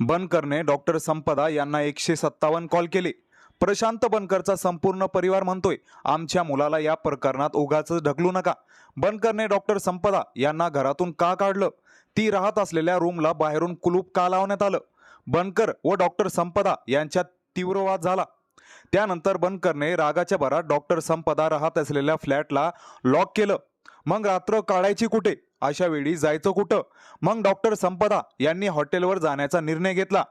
बनकरने doctor संपदा यांना एकशे सत्तावन्न कॉल केले. प्रशांत बनकरचा संपूर्ण परिवार म्हणतोय आमच्या मुलाला या प्रकरणात उगाच ढकलू नका. बनकरने डॉक्टर संपदा यांना घरातून का काढलं? ती राहत असलेल्या रूमला बाहेरून कुलूप का लावण्यात आलं? बनकर व डॉक्टर संपदा यांच्यात तीव्र वाद झाला. त्यानंतर बनकरने रागाच्या भरात डॉक्टर संपदा राहत असलेल्या फ्लॅटला लॉक केलं. मग रात्र काढायची कुठे? अशा वेळी जायचं कुठं? मग डॉक्टर संपदा यांनी हॉटेलवर जाण्याचा निर्णय घेतला.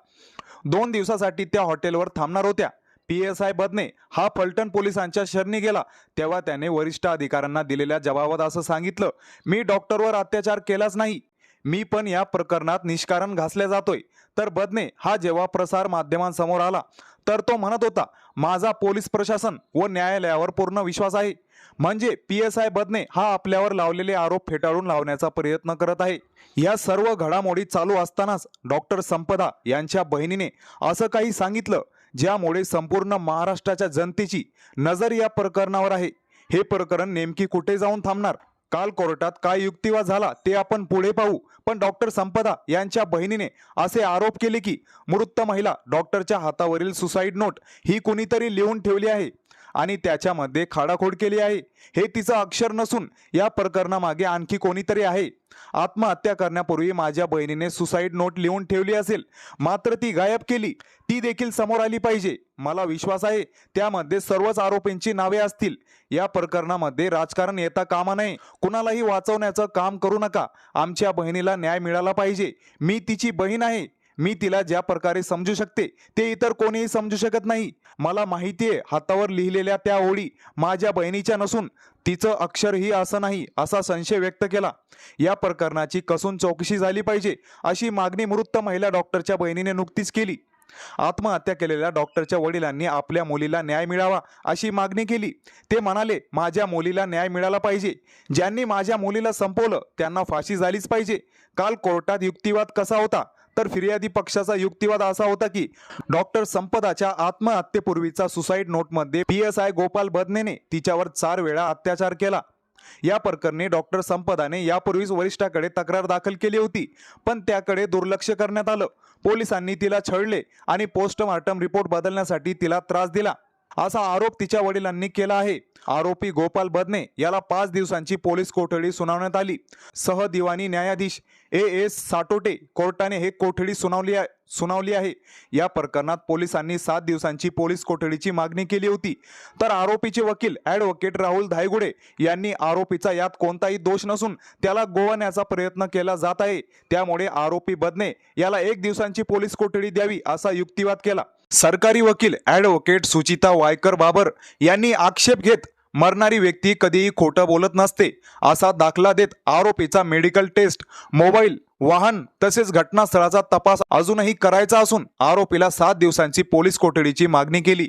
दोन दिवसासाठी त्या हॉटेलवर थांबणार होत्या. पी एस आय बदने हा फलटण पोलिसांच्या शरणी गेला. तेव्हा त्याने वरिष्ठ अधिकाऱ्यांना दिलेल्या जबाबात असं सांगितलं. मी डॉक्टरवर अत्याचार केलाच नाही. मी पण या प्रकरणात निष्कारण घासल्या जातोय. तर बदने हा जेव्हा प्रसार माध्यमांसमोर आला तर तो म्हणत होता माझा पोलीस प्रशासन व न्यायालयावर पूर्ण विश्वास आहे. म्हणजे पी एस आय बदने हा आपल्यावर लावलेले आरोप फेटाळून लावण्याचा प्रयत्न करत आहे. या सर्व घडामोडी चालू असतानाच डॉक्टर संपदा यांच्या बहिणीने असं काही सांगितलं ज्यामुळे संपूर्ण महाराष्ट्राच्या जनतेची नजर या प्रकरणावर आहे. हे प्रकरण नेमकी कुठे जाऊन थांबणार? काल कोर्टात काय युक्तिवाद झाला ते आपण पुढे पाहू. पण डॉक्टर संपदा यांच्या बहिणीने असे आरोप केले की मृत महिला डॉक्टरच्या हातावरील सुसाईड नोट ही कुणीतरी लिहून ठेवली आहे. आणि त्याच्यामध्ये खाडाखोड केली आहे. हे तिचं अक्षर नसून या प्रकरणामागे आणखी कोणीतरी आहे. आत्महत्या करण्यापूर्वी माझ्या बहिणीने सुसाईड नोट लिहून ठेवली असेल. मात्र ती गायब केली. ती देखील समोर आली पाहिजे. मला विश्वास आहे त्यामध्ये सर्वच आरोपींची नावे असतील. या प्रकरणामध्ये राजकारण येता कामा नये. कुणालाही वाचवण्याचं काम करू नका. आमच्या बहिणीला न्याय मिळाला पाहिजे. मी तिची बहीण आहे. मी तिला ज्या प्रकारे समजू शकते ते इतर कोणीही समजू शकत नाही. मला माहिती आहे हातावर लिहिलेल्या त्या ओळी माझ्या बहिणीच्या नसून तिचं अक्षरही असं नाही असा संशय व्यक्त केला. या प्रकरणाची कसून चौकशी झाली पाहिजे अशी मागणी मृत महिला डॉक्टरच्या बहिणीने नुकतीच केली. आत्महत्या केलेल्या डॉक्टरच्या वडिलांनी आपल्या मुलीला न्याय मिळावा अशी मागणी केली. ते म्हणाले माझ्या मुलीला न्याय मिळाला पाहिजे. ज्यांनी माझ्या मुलीला संपवलं त्यांना फाशी झालीच पाहिजे. काल कोर्टात युक्तिवाद कसा होता? तर फिर्यादी पक्षाचा युक्तिवाद असा होता की डॉक्टर संपदाच्या आत्महत्येपूर्वीचा सुसाईड नोटमध्ये पी एस आय गोपाल बदनेने तिच्यावर चार वेळा अत्याचार केला. या प्रकरणी डॉक्टर संपदाने यापूर्वीच वरिष्ठाकडे तक्रार दाखल केली होती पण त्याकडे दुर्लक्ष करण्यात आलं. पोलिसांनी तिला छळले आणि पोस्टमार्टम रिपोर्ट बदलण्यासाठी तिला त्रास दिला. असा आरोप तिच्या वडिलांनी केला आहे. आरोपी गोपाल बदने याला पाच दिवसांची पोलीस कोठडी सुनावण्यात आली. सहदिवानी न्यायाधीश ए एस साटोटे कोर्टाने हे कोठडी सुनावली आहे सुनावली आहे. या प्रकरणात पोलिसांनी सात दिवसांची पोलीस कोठडीची मागणी केली होती. तर आरोपीचे वकील ॲडव्होकेट राहुल धायगुडे यांनी आरोपीचा यात कोणताही दोष नसून त्याला गोवण्याचा प्रयत्न केला जात आहे. त्यामुळे आरोपी बदने याला एक दिवसांची पोलीस कोठडी द्यावी असा युक्तिवाद केला. सरकारी वकील ॲडव्होकेट सुचिता वायकर बाबर यांनी आक्षेप घेत मरणारी व्यक्ती कधीही खोटं बोलत नसते असा दाखला देत आरोपीचा मेडिकल टेस्ट मोबाईल वाहन तसेच घटनास्थळाचा तपास अजूनही करायचा असून आरोपीला सात दिवसांची पोलीस कोठडीची मागणी केली.